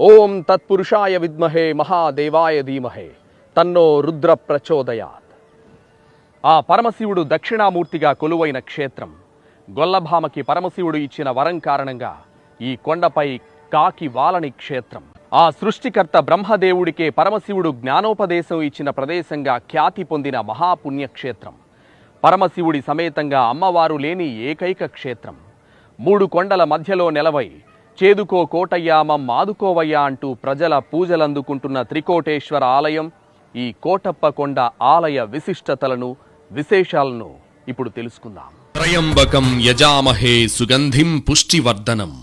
ఓం తత్పురుషాయ విద్మహే మహాదేవాయ ధీమహే తన్నో రుద్ర ప్రచోదయాత్ ఆ పరమశివుడు దక్షిణామూర్తిగా కొలువైన క్షేత్రం గొల్లభామకి పరమశివుడు ఇచ్చిన వరం కారణంగా ఈ కొండపై కాకి వాలని క్షేత్రం. ఆ సృష్టికర్త బ్రహ్మదేవుడికే పరమశివుడు జ్ఞానోపదేశం ఇచ్చిన ప్రదేశంగా ఖ్యాతి పొందిన మహాపుణ్యక్షేత్రం. పరమశివుడి సమేతంగా అమ్మవారు లేని ఏకైక క్షేత్రం. మూడు కొండల మధ్యలో నెలవై చేదుకో కోటయ్యా మమ్మాదుకోవయ్యా అంటూ ప్రజల పూజలందుకుంటున్న త్రికోటేశ్వర ఆలయం ఈ కోటప్ప కొండ ఆలయ విశిష్టతలను విశేషాలను ఇప్పుడు తెలుసుకుందాం. త్రయంబకం యజామహే సుగంధిం పుష్టివర్ధనం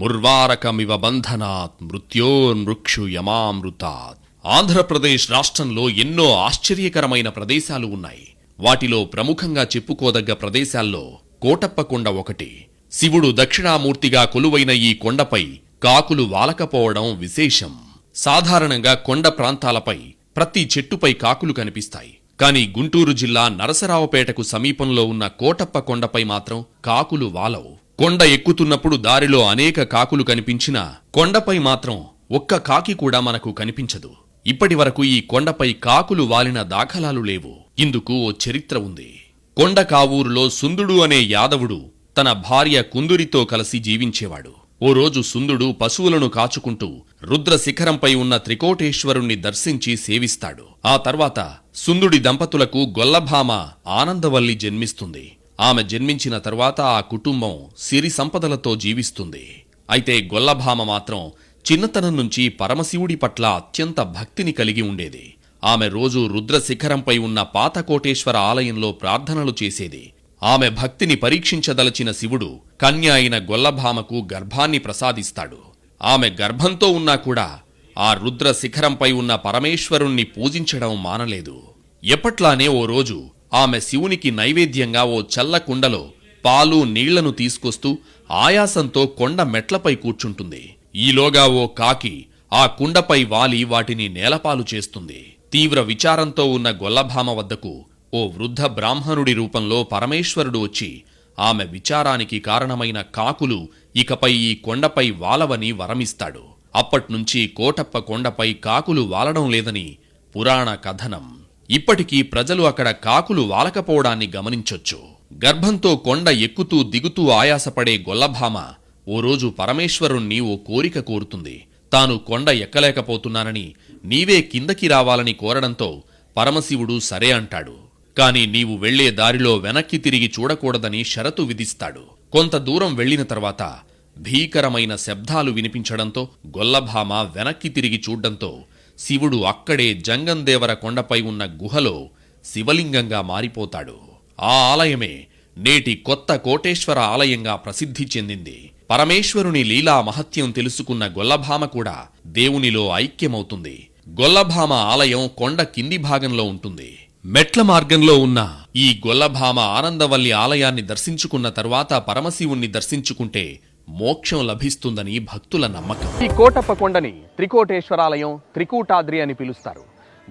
ముర్వారకమివ బంధనాత్ మృత్యోర్మృక్షు యమామృతాత్. ఆంధ్రప్రదేశ్ రాష్ట్రంలో ఎన్నో ఆశ్చర్యకరమైన ప్రదేశాలు ఉన్నాయి. వాటిలో ప్రముఖంగా చెప్పుకోదగ్గ ప్రదేశాల్లో కోటప్పకొండ ఒకటి. శివుడు దక్షిణామూర్తిగా కొలువైన ఈ కొండపై కాకులు వాలకపోవడం విశేషం. సాధారణంగా కొండ ప్రాంతాలపై ప్రతి చెట్టుపై కాకులు కనిపిస్తాయి. కానీ గుంటూరు జిల్లా నరసరావుపేటకు సమీపంలో ఉన్న కోటప్ప కొండపై మాత్రం కాకులు వాలవు. కొండ ఎక్కుతున్నప్పుడు దారిలో అనేక కాకులు కనిపించినా కొండపై మాత్రం ఒక్క కాకి కూడా మనకు కనిపించదు. ఇప్పటి వరకు ఈ కొండపై కాకులు వాలిన దాఖలాలు లేవు. ఇందుకు ఓ చరిత్ర ఉంది. కొండ కావూరులో సుందుడు అనే యాదవుడు తన భార్య కుందురితో కలిసి జీవించేవాడు. ఓ రోజు సుందుడు పశువులను కాచుకుంటూ రుద్ర శిఖరంపై ఉన్న త్రికోటేశ్వరుణ్ణి దర్శించి సేవిస్తాడు. ఆ తర్వాత సుందుడి దంపతులకు గొల్లభామ ఆనందవల్లి జన్మిస్తుంది. ఆమె జన్మించిన తర్వాత ఆ కుటుంబం సిరి సంపదలతో జీవిస్తుంది. అయితే గొల్లభామ మాత్రం చిన్నతనం నుంచి పరమశివుడి పట్ల అత్యంత భక్తిని కలిగి ఉండేది. ఆమె రోజు రుద్ర శిఖరంపై ఉన్న పాతకోటేశ్వర ఆలయంలో ప్రార్థనలు చేసేది. ఆమె భక్తిని పరీక్షించదలచిన శివుడు కన్య అయిన గొల్లభామకు గర్భాన్ని ప్రసాదిస్తాడు. ఆమె గర్భంతో ఉన్నా కూడా ఆ రుద్ర శిఖరంపై ఉన్న పరమేశ్వరుణ్ణి పూజించడం మానలేదు. ఎప్పట్లానే ఓ రోజు ఆమె శివునికి నైవేద్యంగా ఓ చల్ల కుండలో పాలు నీళ్ళను తీసుకొస్తూ ఆయాసంతో కొండ మెట్లపై కూర్చుంటుంది. ఈలోగా ఓ కాకి ఆ కుండపై వాలి వాటిని నేలపాలు చేస్తుంది. తీవ్ర విచారంతో ఉన్న గొల్లభామ వద్దకు ఓ వృద్ధ బ్రాహ్మణుడి రూపంలో పరమేశ్వరుడు వచ్చి ఆమె విచారానికి కారణమైన కాకులు ఇకపై ఈ కొండపై వాలవని వరమిస్తాడు. అప్పట్నుంచి కోటప్ప కొండపై కాకులు వాలడం లేదని పురాణ కథనం. ఇప్పటికీ ప్రజలు అక్కడ కాకులు వాలకపోవడాన్ని గమనించొచ్చు. గర్భంతో కొండ ఎక్కుతూ దిగుతూ ఆయాసపడే గొల్లభామ ఓ రోజు పరమేశ్వరుణ్ణి ఓ కోరిక కోరుతుంది. తాను కొండ ఎక్కలేకపోతున్నానని నీవే కిందకి రావాలని కోరడంతో పరమశివుడు సరే అంటాడు. కాని నీవు వెళ్ళే దారిలో వెనక్కి తిరిగి చూడకూడదని షరతు విధిస్తాడు. కొంత దూరం వెళ్ళిన తర్వాత భీకరమైన శబ్దాలు వినిపించడంతో గొల్లభామ వెనక్కి తిరిగి చూడ్డంతో శివుడు అక్కడే జంగందేవర కొండపై ఉన్న గుహలో శివలింగంగా మారిపోతాడు. ఆ ఆలయమే నేటి కొత్త కోటేశ్వర ఆలయంగా ప్రసిద్ధి చెందింది. పరమేశ్వరుని లీలా మహత్యం తెలుసుకున్న గొల్లభామ కూడా దేవునిలో ఐక్యమవుతుంది. గొల్లభామ ఆలయం కొండ కింది భాగంలో ఉంటుంది. మెట్ల మార్గంలో ఉన్న ఈ గొల్లభామ ఆనందవల్లి ఆలయాన్ని దర్శించుకున్న తర్వాత పరమశివుణ్ణి దర్శించుకుంటే మోక్షం లభిస్తుందని భక్తుల నమ్మకం. ఈ కోటప్ప కొండని త్రికోటేశ్వరాలయం త్రికూటాద్రి అని పిలుస్తారు.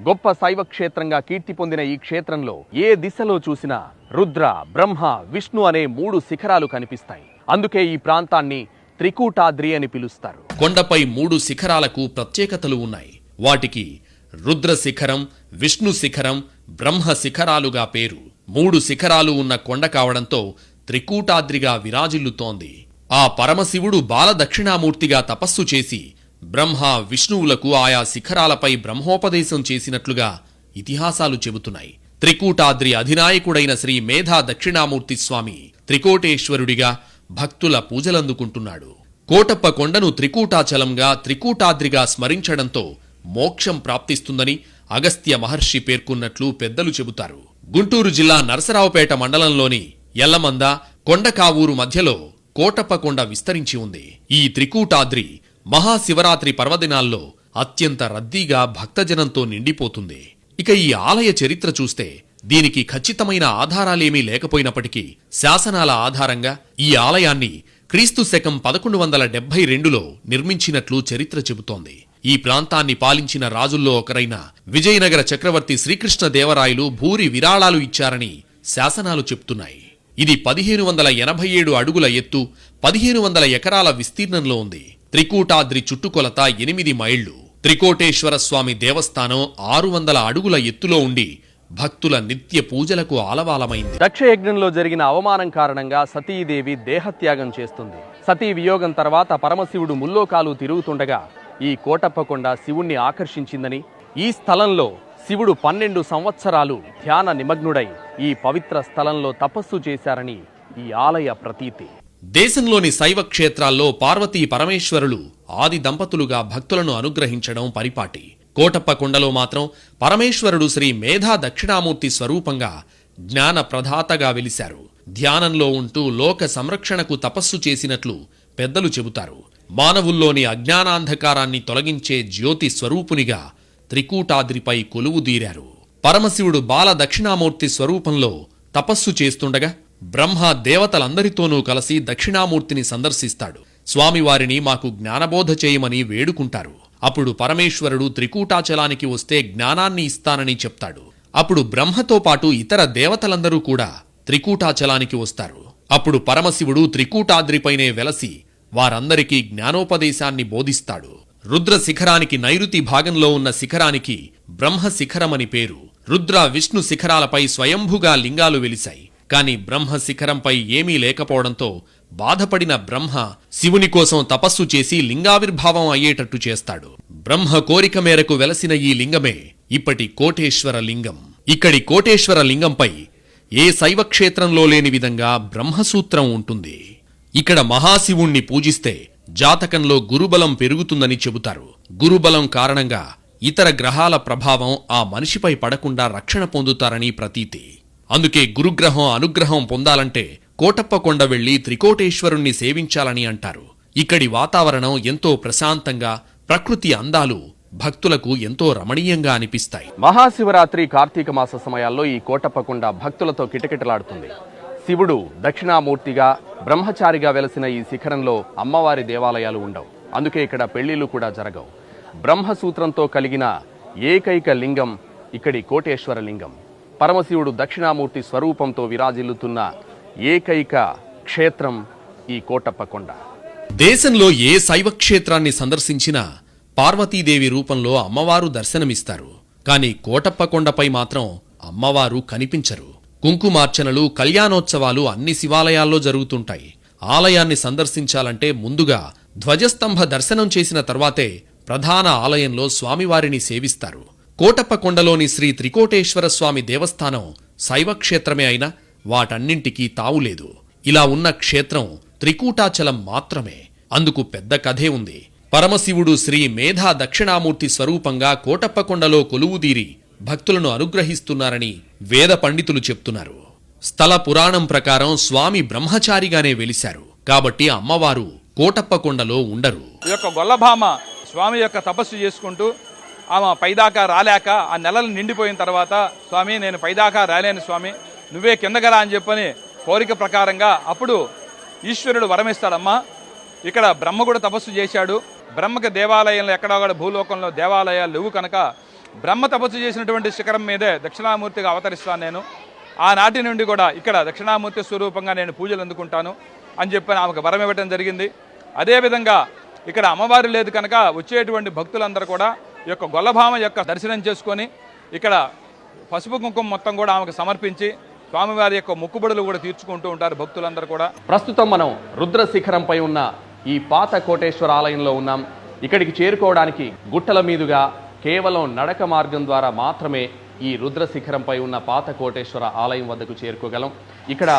గొప్ప శైవ క్షేత్రంగా కీర్తి పొందిన ఈ క్షేత్రంలో ఏ దిశలో చూసినా రుద్ర బ్రహ్మ విష్ణు అనే మూడు శిఖరాలు కనిపిస్తాయి. అందుకే ఈ ప్రాంతాన్ని త్రికూటాద్రి అని పిలుస్తారు. కొండపై మూడు శిఖరాలకు ప్రత్యేకతలు ఉన్నాయి. వాటికి రుద్ర శిఖరం విష్ణు శిఖరం బ్రహ్మ శిఖరాలుగా పేరు. మూడు శిఖరాలు ఉన్న కొండ కావడంతో త్రికూటాద్రిగా విరాజిల్లుతోంది. ఆ పరమశివుడు బాలదక్షిణామూర్తిగా తపస్సు చేసి బ్రహ్మ విష్ణువులకు ఆయా శిఖరాలపై బ్రహ్మోపదేశం చేసినట్లుగా ఇతిహాసాలు చెబుతున్నాయి. త్రికూటాద్రి అధినాయకుడైన శ్రీ మేధా దక్షిణామూర్తి స్వామి త్రికోటేశ్వరుడిగా భక్తుల పూజలందుకుంటున్నాడు. కోటప్ప కొండను త్రికూటాచలంగా త్రికూటాద్రిగా స్మరించడంతో మోక్షం ప్రాప్తిస్తుందని అగస్త్య మహర్షి పేర్కొన్నట్లు పెద్దలు చెబుతారు. గుంటూరు జిల్లా నరసరావుపేట మండలంలోని ఎల్లమంద కొండకావూరు మధ్యలో కోటప్ప కొండ విస్తరించి ఉంది. ఈ త్రికూటాద్రి మహాశివరాత్రి పర్వదినాల్లో అత్యంత రద్దీగా భక్తజనంతో నిండిపోతుంది. ఇక ఈ ఆలయ చరిత్ర చూస్తే దీనికి ఖచ్చితమైన ఆధారాలేమీ లేకపోయినప్పటికీ శాసనాల ఆధారంగా ఈ ఆలయాన్ని క్రీస్తు శకం పదకొండు వందల డెబ్బై రెండులో నిర్మించినట్లు చరిత్ర చెబుతోంది. ఈ ప్రాంతాన్ని పాలించిన రాజుల్లో ఒకరైన విజయనగర చక్రవర్తి శ్రీకృష్ణదేవరాయలు భూరి విరాళాలు ఇచ్చారని శాసనాలు చెప్తున్నాయి. ఇది పదిహేను వందల ఎనభై ఏడు అడుగుల ఎత్తు పదిహేను వందల ఎకరాల విస్తీర్ణంలో ఉంది. త్రికూటాద్రి చుట్టుకొలత ఎనిమిది మైళ్ళు త్రికోటేశ్వర స్వామి దేవస్థానం ఆరు వందల అడుగుల ఎత్తులో ఉండి భక్తుల నిత్య పూజలకు ఆలవాలమైంది. దక్షయజ్ఞంలో జరిగిన అవమానం కారణంగా సతీదేవి దేహత్యాగం చేస్తుంది. సతీ వియోగం తర్వాత పరమశివుడు ముల్లోకాలు తిరుగుతుండగా ఈ కోటప్పకొండ శివుణ్ణి ఆకర్షించిందని ఈ స్థలంలో శివుడు పన్నెండు సంవత్సరాలు ధ్యాన నిమగ్నుడై ఈ పవిత్ర స్థలంలో తపస్సు చేశారని ఈ ఆలయ ప్రతీతి. దేశంలోని శైవ క్షేత్రాల్లో పార్వతీ పరమేశ్వరులు ఆది దంపతులుగా భక్తులను అనుగ్రహించడం పరిపాటి. కోటప్ప కొండలో మాత్రం పరమేశ్వరుడు శ్రీ మేధా దక్షిణామూర్తి స్వరూపంగా జ్ఞాన ప్రధాతగా వెలిశారు. ధ్యానంలో ఉంటూ లోక సంరక్షణకు తపస్సు చేసినట్లు పెద్దలు చెబుతారు. మానవుల్లోని అజ్ఞానాంధకారాన్ని తొలగించే జ్యోతి స్వరూపునిగా త్రికూటాద్రిపై కొలువుదీరారు పరమశివుడు బాల దక్షిణామూర్తి స్వరూపంలో తపస్సు చేస్తుండగా బ్రహ్మ దేవతలందరితోనూ కలిసి దక్షిణామూర్తిని సందర్శిస్తాడు. స్వామివారిని మాకు జ్ఞానబోధ చేయమని వేడుకుంటారు. అప్పుడు పరమేశ్వరుడు త్రికూటాచలానికి వస్తే జ్ఞానాన్ని ఇస్తానని చెప్తాడు. అప్పుడు బ్రహ్మతో పాటు ఇతర దేవతలందరూ కూడా త్రికూటాచలానికి వస్తారు. అప్పుడు పరమశివుడు త్రికూటాద్రిపైనే వెలసి వారందరికీ జ్ఞానోపదేశాన్ని బోధిస్తాడు. రుద్ర శిఖరానికి నైరుతి భాగంలో ఉన్న శిఖరానికి బ్రహ్మ శిఖరమని పేరు. రుద్ర విష్ణు శిఖరాలపై స్వయంభుగా లింగాలు వెలిశాయి. కాని బ్రహ్మ శిఖరంపై ఏమీ లేకపోవడంతో బాధపడిన బ్రహ్మ శివుని కోసం తపస్సు చేసి లింగావిర్భావం అయ్యేటట్టు చేస్తాడు. బ్రహ్మ కోరిక మేరకు వెలసిన ఈ లింగమే ఇప్పటి కోటేశ్వర లింగం. ఇక్కడి కోటేశ్వర లింగంపై ఏ శైవ క్షేత్రంలో లేని విధంగా బ్రహ్మసూత్రం ఉంటుంది. ఇక్కడ మహాశివుణ్ణి పూజిస్తే జాతకంలో గురుబలం పెరుగుతుందని చెబుతారు. గురుబలం కారణంగా ఇతర గ్రహాల ప్రభావం ఆ మనిషిపై పడకుండా రక్షణ పొందుతారని ప్రతీతి. అందుకే గురుగ్రహం అనుగ్రహం పొందాలంటే కోటప్ప కొండ వెళ్ళి త్రికోటేశ్వరుణ్ణి సేవించాలని అంటారు. ఇక్కడి వాతావరణం ఎంతో ప్రశాంతంగా ప్రకృతి అందాలు భక్తులకు ఎంతో రమణీయంగా అనిపిస్తాయి. మహాశివరాత్రి కార్తీక మాస సమయాల్లో ఈ కోటప్పకొండ భక్తులతో కిటకిటలాడుతుంది. శివుడు దక్షిణామూర్తిగా బ్రహ్మచారిగా వెలసిన ఈ శిఖరంలో అమ్మవారి దేవాలయాలు ఉండవు. అందుకే ఇక్కడ పెళ్ళిళ్ళు కూడా జరగవు. బ్రహ్మసూత్రంతో కలిగిన ఏకైక లింగం ఇక్కడి కోటేశ్వర లింగం. పరమశివుడు దక్షిణామూర్తి స్వరూపంతో విరాజిల్లుతున్న ఏకైక క్షేత్రం ఈ కోటప్పకొండ దేశంలో ఏ శైవ క్షేత్రాన్ని సందర్శించినా పార్వతీదేవి రూపంలో అమ్మవారు దర్శనమిస్తారు. కానీ కోటప్ప కొండపై మాత్రం అమ్మవారు కనిపించరు. కుంకుమార్చనలు కళ్యాణోత్సవాలు అన్ని శివాలయాల్లో జరుగుతుంటాయి. ఆలయాన్ని సందర్శించాలంటే ముందుగా ధ్వజస్తంభ దర్శనం చేసిన తర్వాతే ప్రధాన ఆలయంలో స్వామివారిని సేవిస్తారు. కోటప్ప కొండలోని శ్రీ త్రికోటేశ్వర స్వామి దేవస్థానం శైవ క్షేత్రమే అయినా వాటన్నింటికీ తావులేదు ఇలా ఉన్న క్షేత్రం త్రికూటాచలం మాత్రమే. అందుకు పెద్ద కథే ఉంది. పరమశివుడు శ్రీ మేధా దక్షిణామూర్తి స్వరూపంగా కోటప్పకొండలో కొలువుదీరి భక్తులను అనుగ్రహిస్తున్నారని వేద పండితులు చెప్తున్నారు. స్థల పురాణం ప్రకారం స్వామి బ్రహ్మచారిగానే వెలిశారు. కాబట్టి అమ్మవారు కోటప్పకొండలో ఉండరు. ఈ యొక్క గొల్లభామ స్వామి యొక్క తపస్సు చేసుకుంటూ ఆమె పైదాకా రాలేక ఆ నెలలు నిండిపోయిన తర్వాత స్వామి నేను పైదాకా రాలేను స్వామి నువ్వే కిందగరా అని చెప్పని కోరిక ప్రకారంగా అప్పుడు ఈశ్వరుడు వరమిస్తాడమ్మా. ఇక్కడ బ్రహ్మ కూడా తపస్సు చేశాడు. బ్రహ్మకి దేవాలయంలో ఎక్కడో భూలోకంలో దేవాలయాలు లేవు కనుక బ్రహ్మ తపస్సు చేసినటువంటి శిఖరం మీదే దక్షిణామూర్తిగా అవతరిస్తాను నేను. ఆనాటి నుండి కూడా ఇక్కడ దక్షిణామూర్తి స్వరూపంగా నేను పూజలు అందుకుంటాను అని చెప్పి ఆమెకు వరం ఇవ్వటం జరిగింది. అదేవిధంగా ఇక్కడ అమ్మవారు లేదు కనుక వచ్చేటువంటి భక్తులందరూ కూడా ఈ యొక్క గొల్లభామ యొక్క దర్శనం చేసుకొని ఇక్కడ పసుపు కుంకుమ మొత్తం కూడా ఆమెకు సమర్పించి స్వామివారి యొక్క మొక్కుబడులు కూడా తీర్చుకుంటూ ఉంటారు భక్తులందరూ కూడా. ప్రస్తుతం మనం రుద్ర శిఖరంపై ఉన్న ఈ పాత కోటేశ్వర ఆలయంలో ఉన్నాం. ఇక్కడికి చేరుకోవడానికి గుట్టల మీదుగా కేవలం నడక మార్గం ద్వారా మాత్రమే ఈ రుద్ర శిఖరంపై ఉన్న పాత కోటేశ్వర ఆలయం వద్దకు చేరుకోగలం. ఇక్కడ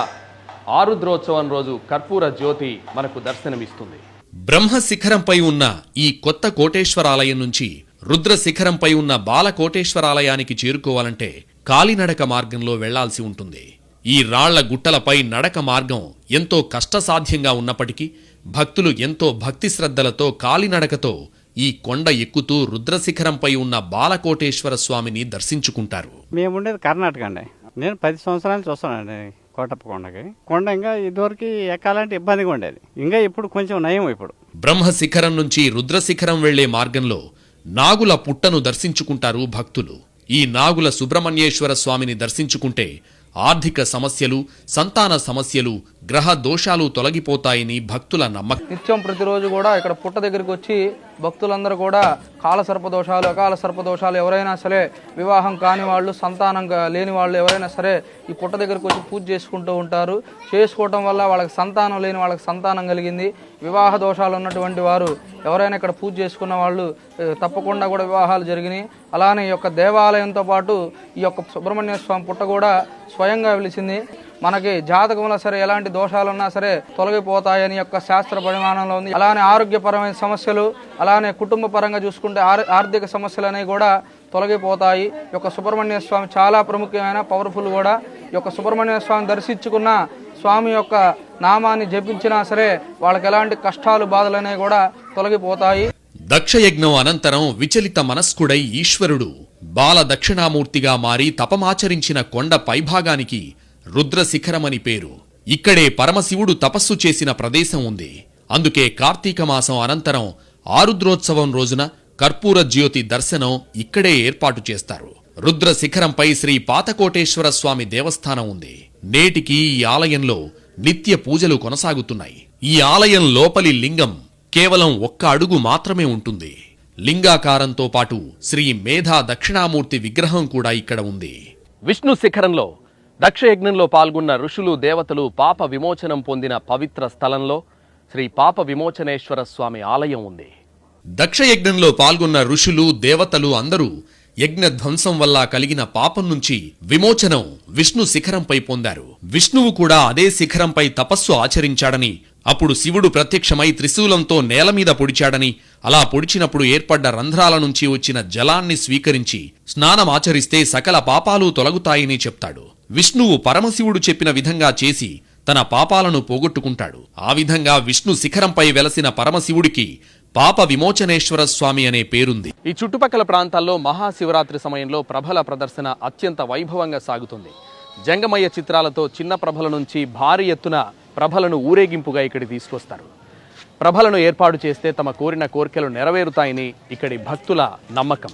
ఆరుద్రోత్సవం రోజు కర్పూర జ్యోతి మనకు దర్శనమిస్తుంది. బ్రహ్మ శిఖరంపై ఉన్న ఈ కొత్త కోటేశ్వరాలయం నుంచి రుద్ర శిఖరంపై ఉన్న బాలకోటేశ్వరాలయానికి చేరుకోవాలంటే కాలినడక మార్గంలో వెళ్ళాల్సి ఉంటుంది. ఈ రాళ్ళ గుట్టలపై నడక మార్గం ఎంతో కష్టసాధ్యంగా ఉన్నప్పటికీ భక్తులు ఎంతో భక్తి శ్రద్ధలతో కాలినడకతో ఈ కొండ ఎక్కుతూ రుద్రశిఖరంపై ఉన్న బాలకోటేశ్వర స్వామిని దర్శించుకుంటారు. మేము ఉండేది కర్ణాటక అండి. నేను పది సంవత్సరాల నుంచి వస్తానండి కోటప్ప కొండకి. కొండ ఇంకా ఇదివరకు ఎక్కాలంటే ఇబ్బందిగా ఉండేది. ఇంకా ఇప్పుడు కొంచెం నయం ఇప్పుడు. బ్రహ్మ శిఖరం నుంచి రుద్రశిఖరం వెళ్ళే మార్గంలో నాగుల పుట్టను దర్శించుకుంటారు భక్తులు. ఈ నాగుల సుబ్రహ్మణ్యేశ్వర స్వామిని దర్శించుకుంటే ఆర్థిక సమస్యలు సంతాన సమస్యలు గ్రహ దోషాలు తొలగిపోతాయని భక్తుల నమ్మకం. నిత్యం ప్రతిరోజు కూడా ఇక్కడ పుట్ట దగ్గరికి వచ్చి భక్తులందరూ కూడా కాల సర్పదోషాలు అకాల సర్పదోషాలు ఎవరైనా సరే వివాహం కాని వాళ్ళు సంతానం లేని వాళ్ళు ఎవరైనా సరే ఈ పుట్ట దగ్గరికి వచ్చి పూజ చేసుకుంటూ ఉంటారు. చేసుకోవటం వల్ల వాళ్ళకి సంతానం లేని వాళ్ళకి సంతానం కలిగింది. వివాహ దోషాలు ఉన్నటువంటి వారు ఎవరైనా ఇక్కడ పూజ చేసుకున్న వాళ్ళు తప్పకుండా కూడా వివాహాలు జరిగినాయి. అలానే ఈ యొక్క దేవాలయంతో పాటు ఈ యొక్క సుబ్రహ్మణ్య స్వామి పుట్ట కూడా స్వయంగా వెలిసింది. మనకి జాతకంలో సరే ఎలాంటి దోషాలు ఉన్నా సరే తొలగిపోతాయని యొక్క శాస్త్ర పరిమాణంలో ఉంది. అలానే ఆరోగ్యపరమైన సమస్యలు అలానే కుటుంబ పరంగా చూసుకుంటే ఆర్- ఆర్థిక సమస్యలు అనేవి కూడా తొలగిపోతాయి. ఈ యొక్క సుబ్రహ్మణ్య స్వామి చాలా ప్రముఖమైన పవర్ఫుల్ కూడా. ఈ యొక్క సుబ్రహ్మణ్య స్వామి దర్శించుకున్న స్వామి యొక్క నామాన్ని జపించినా సరే వాళ్ళకి ఎలాంటి కష్టాలు బాధలు అనేవి కూడా తొలగిపోతాయి. దక్షయజ్ఞం అనంతరం విచలిత మనస్కుడై ఈశ్వరుడు బాల దక్షిణామూర్తిగా మారి తపమాచరించిన కొండ పైభాగానికి రుద్రశిఖరమని పేరు. ఇక్కడే పరమశివుడు తపస్సు చేసిన ప్రదేశం ఉంది. అందుకే కార్తీక మాసం అనంతరం ఆరుద్రోత్సవం రోజున కర్పూర జ్యోతి దర్శనం ఇక్కడే ఏర్పాటు చేస్తారు. రుద్ర శిఖరంపై శ్రీ పాతకోటేశ్వర స్వామి దేవస్థానం ఉంది. నేటికి ఈ ఆలయంలో నిత్య పూజలు కొనసాగుతున్నాయి. ఈ ఆలయం లోపలి లింగం కేవలం ఒక్క అడుగు మాత్రమే ఉంటుంది. లింగాకారంతో పాటు శ్రీ మేధా దక్షిణామూర్తి విగ్రహం కూడా ఇక్కడ ఉంది. విష్ణు శిఖరంలో దక్షయజ్ఞంలో పాల్గొన్న ఋషులు దేవతలు పాప విమోచనం పొందిన పవిత్ర స్థలంలో శ్రీ పాప విమోచనేశ్వర స్వామి ఆలయం ఉంది. దక్షయజ్ఞంలో పాల్గొన్న ఋషులు దేవతలు అందరూ యజ్ఞ ధ్వంసం వల్ల కలిగిన పాపం నుంచి విమోచనం విష్ణు శిఖరంపై పొందారు. విష్ణువు కూడా అదే శిఖరంపై తపస్సు ఆచరించాడని అప్పుడు శివుడు ప్రత్యక్షమై త్రిశూలంతో నేల మీద పొడిచాడని అలా పొడిచినప్పుడు ఏర్పడ్డ రంధ్రాల నుంచి వచ్చిన జలాన్ని స్వీకరించి స్నానం ఆచరిస్తే సకల పాపాలు తొలగుతాయని చెప్తాడు. విష్ణువు పరమశివుడు చెప్పిన విధంగా చేసి తన పాపాలను పోగొట్టుకుంటాడు. ఆ విధంగా విష్ణు శిఖరంపై వెలసిన పరమశివుడికి పాప విమోచనేశ్వర స్వామి అనే పేరుంది. ఈ చుట్టుపక్కల ప్రాంతాల్లో మహాశివరాత్రి సమయంలో ప్రభల ప్రదర్శన అత్యంత వైభవంగా సాగుతుంది. జంగమయ్య చిత్రాలతో చిన్న ప్రభల నుంచి భారీ ఎత్తున ప్రభలను ఊరేగింపుగా ఇక్కడికి తీసుకొస్తారు. ప్రభలను ఏర్పాటు చేస్తే తమ కోరిన కోరికలు నెరవేరుతాయని ఇక్కడి భక్తుల నమ్మకం.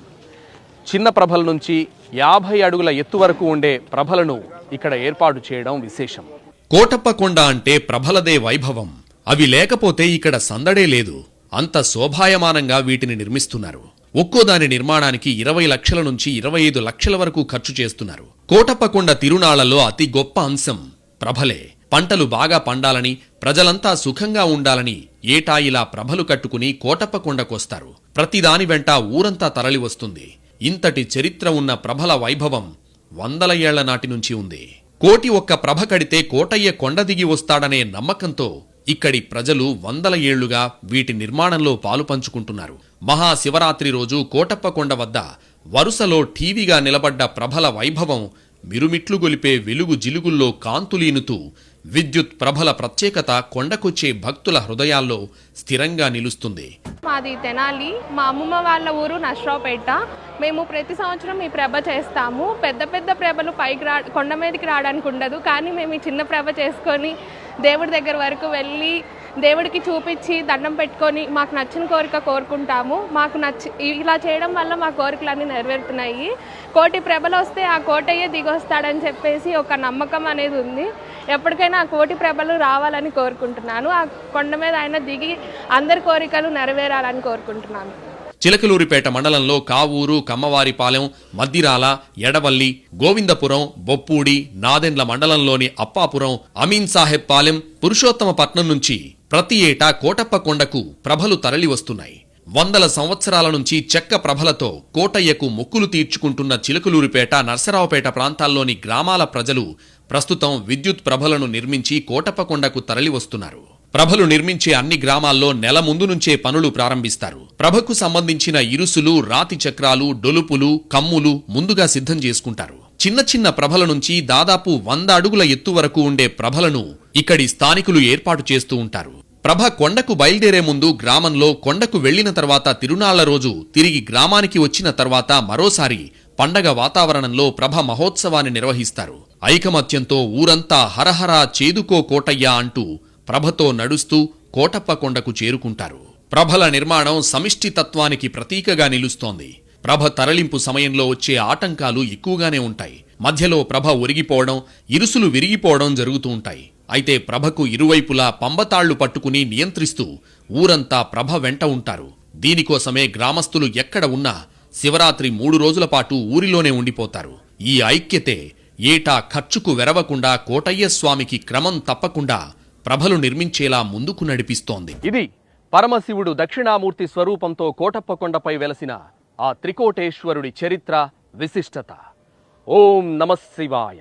చిన్న ప్రభల నుంచి యాభై అడుగుల ఎత్తు వరకు ఉండే ప్రభలను ఇక్కడ ఏర్పాటు చేయడం విశేషం. కోటప్ప కొండ అంటే ప్రభలదే వైభవం. అవి లేకపోతే ఇక్కడ సందడే లేదు. అంత శోభాయమానంగా వీటిని నిర్మిస్తున్నారు. ఒక్కో దాని నిర్మాణానికి ఇరవై లక్షల నుంచి ఇరవై ఐదు లక్షల వరకు ఖర్చు చేస్తున్నారు. కోటప్పకొండ తిరునాళ్ళలో అతి గొప్ప అంశం ప్రభలే పంటలు బాగా పండాలని ప్రజలంతా సుఖంగా ఉండాలని ఏటా ఇలా ప్రభలు కట్టుకుని కోటప్పకొండకొస్తారు ప్రతిదాని వెంట ఊరంతా తరలి వస్తుంది ఇంతటి చరిత్ర ఉన్న ప్రభల వైభవం వందల ఏళ్ళ నాటి నుంచి ఉంది. కోటి ఒక్క ప్రభ కడితే కోటయ్య కొండ దిగి వస్తాడనే నమ్మకంతో ఇక్కడి ప్రజలు వందల ఏళ్ళుగా వీటి నిర్మాణంలో పాలు పంచుకుంటున్నారు. మహాశివరాత్రి రోజు కోటప్ప కొండ వద్ద వరుసలో ఠీవిగా నిలబడ్డ ప్రభల వైభవం మిరుమిట్లు గొలిపే వెలుగు జిలుగుల్లో కాంతులీనుతూ విద్యుత్ ప్రభల ప్రత్యేకత కొండకొచ్చే భక్తుల హృదయాల్లో స్థిరంగా నిలుస్తుంది. మాది తెనాలి. మా అమ్మమ్మ వాళ్ళ ఊరు నష్రావుపేట మేము ప్రతి సంవత్సరం ఈ ప్రభ చేస్తాము. పెద్ద పెద్ద ప్రభలు పైకి రా కొండ మీదకి రావడానికి ఉండదు. కానీ మేము ఈ చిన్న ప్రభ చేసుకొని దేవుడి దగ్గర వరకు వెళ్ళి దేవుడికి చూపించి దండం పెట్టుకొని మాకు నచ్చిన కోరిక కోరుకుంటాము. మాకు నచ్చి ఇలా చేయడం వల్ల మా కోరికలన్నీ నెరవేరుతున్నాయి. కోటి ప్రభలు వస్తే ఆ కోటయ్యే దిగొస్తాడని చెప్పేసి ఒక నమ్మకం అనేది ఉంది. ఎప్పటికైనా ఆ కోటి ప్రభలు రావాలని కోరుకుంటున్నాను. ఆ కొండ మీద ఆయన దిగి అందరి కోరికలు నెరవేరాలని కోరుకుంటున్నాను. చిలకలూరిపేట మండలంలో కావూరు కమ్మవారిపాలెం మద్దిరాల ఎడవల్లి గోవిందపురం బొప్పూడి నాదెండ్ల మండలంలోని అప్పాపురం అమీన్ సాహెబ్ పాలెం పురుషోత్తమపట్నం నుంచి ప్రతి ఏటా కోటప్ప కొండకు ప్రభలు తరలి వస్తున్నాయి. వందల సంవత్సరాల నుంచి చెక్క ప్రభలతో కోటయ్యకు మొక్కులు తీర్చుకుంటున్న చిలకలూరిపేట నర్సరావుపేట ప్రాంతాల్లోని గ్రామాల ప్రజలు ప్రస్తుతం విద్యుత్ ప్రభలను నిర్మించి కోటప్పకొండకు తరలివస్తున్నారు. ప్రభలు నిర్మించే అన్ని గ్రామాల్లో నెల ముందు నుంచే పనులు ప్రారంభిస్తారు. ప్రభకు సంబంధించిన ఇరుసులు రాతి చక్రాలు డొలుపులు కమ్ములు ముందుగా సిద్ధం చేసుకుంటారు. చిన్న చిన్న ప్రభల నుంచి దాదాపు వంద అడుగుల ఎత్తు వరకు ఉండే ప్రభలను ఇక్కడి స్థానికులు ఏర్పాటు చేస్తూ ఉంటారు. ప్రభ కొండకు బయలుదేరే ముందు గ్రామంలో కొండకు వెళ్ళిన తర్వాత తిరునాళ్ళ రోజు తిరిగి గ్రామానికి వచ్చిన తర్వాత మరోసారి పండగ వాతావరణంలో ప్రభ మహోత్సవాన్ని నిర్వహిస్తారు. ఐకమత్యంతో ఊరంతా హరహరా చేదుకో కోటయ్య అంటూ ప్రభతో నడుస్తూ కోటప్ప కొండకు చేరుకుంటారు. ప్రభల నిర్మాణం సమిష్టి తత్వానికి ప్రతీకగా నిలుస్తోంది. ప్రభ తరలింపు సమయంలో వచ్చే ఆటంకాలు ఎక్కువగానే ఉంటాయి. మధ్యలో ప్రభ ఒరిగిపోవడం ఇరుసులు విరిగిపోవడం జరుగుతూ ఉంటాయి. అయితే ప్రభకు ఇరువైపులా పంబతాళ్ళు పట్టుకుని నియంత్రిస్తూ ఊరంతా ప్రభ వెంట ఉంటారు. దీనికోసమే గ్రామస్తులు ఎక్కడ ఉన్నా శివరాత్రి మూడు రోజుల పాటు ఊరిలోనే ఉండిపోతారు. ఈ ఐక్యతే ఏటా ఖర్చుకు వెరవకుండా కోటయ్య స్వామికి క్రమం తప్పకుండా ప్రభలు నిర్మించేలా ముందుకు నడిపిస్తోంది. ఇది పరమశివుడు దక్షిణామూర్తి స్వరూపంతో కోటప్ప కొండపై వెలసిన ఆ త్రికోటేశ్వరుడి చరిత్ర విశిష్టత. ఓం నమశివాయ